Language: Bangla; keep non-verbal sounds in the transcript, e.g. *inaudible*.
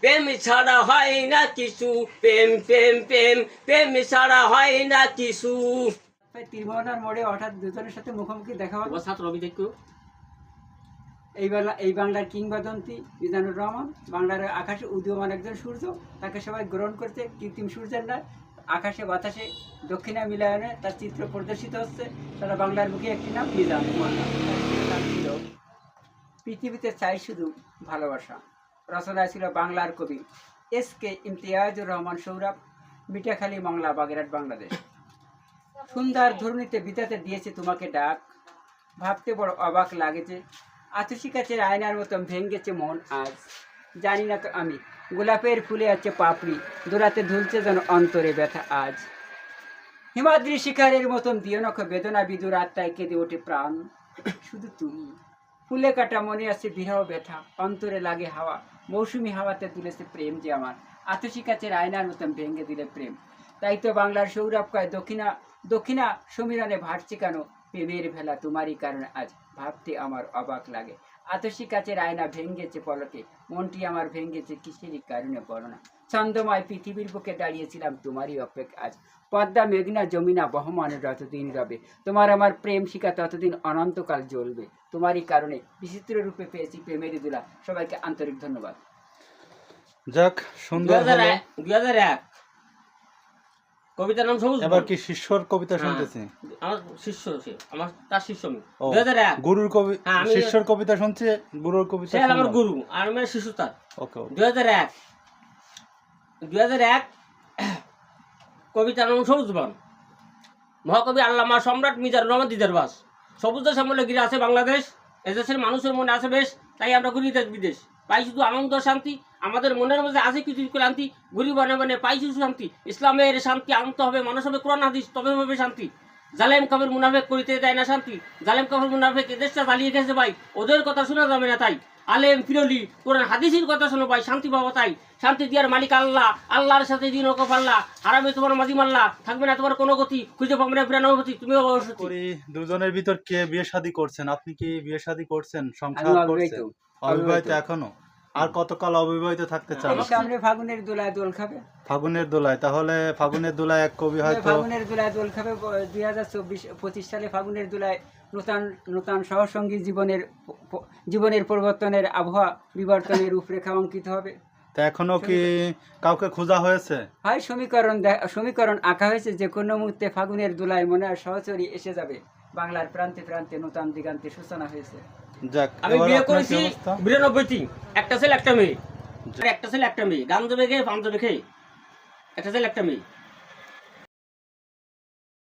প্রেম ছাড়া হয় না কিছু। প্রেম প্রেম প্রেম প্রেম ছাড়া হয় না কিছু। তাই তীরমোহনার মোড়ে হঠাৎ দুজনের সাথে মুখোমুখি দেখা হলো। ছাত্র এই বেলা এই বাংলার কিংবদন্তি মিজানুর রহমান বাংলার আকাশে উদীয়মান একজন সূর্য তাকে সবাই গ্রহণ করছে কৃত্রিম সূর্যের নয় আকাশে বাতাসে দক্ষিণা মিলায়নে তার চিত্র প্রদর্শিত হচ্ছে। সারা বাংলার মুখে একটি নাম মিজান পৃথিবীতে চাই শুধু ভালোবাসা। রচনায় ছিল বাংলার কবি এস কে ইমতিয়াজুর রহমান সৌরভ, মিঠাখালী মংলা, বাগেরহাট, বাংলাদেশ। সুন্দর ধরুনিতে বিতাতে দিয়েছে তোমাকে ডাক। ভাবতে বড় অবাক লাগেছে আতসী কাছের আয়নার মতন ভেঙ্গেছে মন আজ। জানি না তো আমি, গোলাপের ফুলে আছে পাপড়ি, দোলাতে ধুলছে যেন অন্তরে ব্যথা আজ। হিমাদ্রি শিকারের মতন দিও নখ বেদনা বিদুর আত্মায় কেঁদে ওঠে প্রাণ। শুধু তুমি। ফুলে কাটা মনে আছে বিরহ ব্যথা, অন্তরে লাগে হাওয়া। মৌসুমি হাওয়াতে তুলেছে প্রেম যে আমার। আতসী কাছের আয়নার মতন ভেঙে দিলে প্রেম। তাই তো বাংলার সৌরভ কয়, দক্ষিণা দক্ষিণা সমীরণে ভাটছে কেন? প্রেমের ভেলা তোমারই কারণে আজ। ভাবতে আমার অবাক লাগে। আতসী কাছের আয়না ভেঙ্গেছে পলকে। মনটি আমার ভেঙ্গেছে কিসেরই কারণে বলো না। ছন্দময় পৃথিবীর বুকে দাঁড়িয়েছিলাম তোমারই অপেক্ষা আজ। পদ্মা মেঘনা যমুনা বহমানের যতদিন রবে তোমার আমার প্রেম শিকা ততদিন অনন্তকাল জ্বলবে। তোমারই কারণে বিচিত্র রূপে পেয়েছি প্রেমের দুলা। সবাইকে আন্তরিক ধন্যবাদ। যাক সুন্দর। দুই হাজার এক। কবিতার নাম সবুজ এবার। কি শিষ্যর কবিতা হ্যাঁ, শুনতেছি? আমার শিষ্য সে আমার তার শিষ্য আমি। দুই হাজার এক। গুরুর কবি হ্যাঁ, শিষ্যর কবিতা শুনছি গুরুর কবিতা সে আমার গুরু আর আমার শিশু তার। ওকে। দুই হাজার এক। দুই হাজার এক *coughs* কবিতার নাম সবুজ বন মহাকবি আল্লামা সম্রাট মিজার রহমান দিদার বাস। সবুজ সামলে গিরে আছে বাংলাদেশ এদেশের মানুষের মনে আছে বেশ তাই আমরা ঘুরি দেশ বিদেশ পাই শুধু আনন্দ শান্তি আমাদের মনের মধ্যে আছে কিছু ক্লান্তি ঘুরি বনে বনে পাই শুধু শান্তি ইসলামের শান্তি আনতে হবে মানুষ হবে কোরআন হাদিস তবে হবে শান্তি। জালেম কাবের মুনাফেক করিতে দেয় না শান্তি। জালেম কাবের মুনাফেক এদেশটা জ্বালিয়ে গেছে ভাই ওদের কথা শোনা যাবে না তাই। আলেম ফিরলি কোরআন হাদিসের কথা শোনো ভাই শান্তি পাবো তাই। শান্তি দিয়ার মালিক আল্লাহ আল্লাহর সাথে দিন ওকে পাল্লা হারাবে তোমার মাঝি মাল্লা থাকবে না তোমার কোনো গতি খুঁজে পাবে না প্রাণ অনুভূতি তুমি দুজনের ভিতর কে বিয়ে শাদী করছেন? আপনি কি বিয়ে শাদী করছেন? সংসার করছেন? অবিবাহিত। এখনও? আর কতকাল অবিবাহিত থাকতে চান? এই সামনে ফাগুনের দোলায় দোল খাবে। ফাগুনের দোলায় তাহলে ফাগুনের দোলায় এক কবি হয়তো ফাগুনের দোলায় দোল খাবে। দুই হাজার চব্বিশ পঁচিশ সালে ফাগুনের দোলায় নূতন নূতন সহসঙ্গী জীবনের জীবনের পরিবর্তনের আবহাওয়া বিবর্তনের রূপরেখা অঙ্কিত হবে। তা এখনও কি কাউকে খোঁজা হয়েছে? হয় সমীকরণ সমীকরণ আঁকা হয়েছে যে কোনো মুহূর্তে ফাগুনের দোলায় মনে হয় সহচরী এসে যাবে। বাংলার প্রান্তে প্রান্তে নতুন দিগান্তে সূচনা হয়েছে। যাক আমি বিয়ে করেছি বিরানব্বইটি বিরানব্বই একটা ছেলে একটা মেয়ে। একটা ছেলে একটা মেয়ে। গান দেবে খেয়ে পান খেয়ে একটা ছেলে একটা মেয়ে।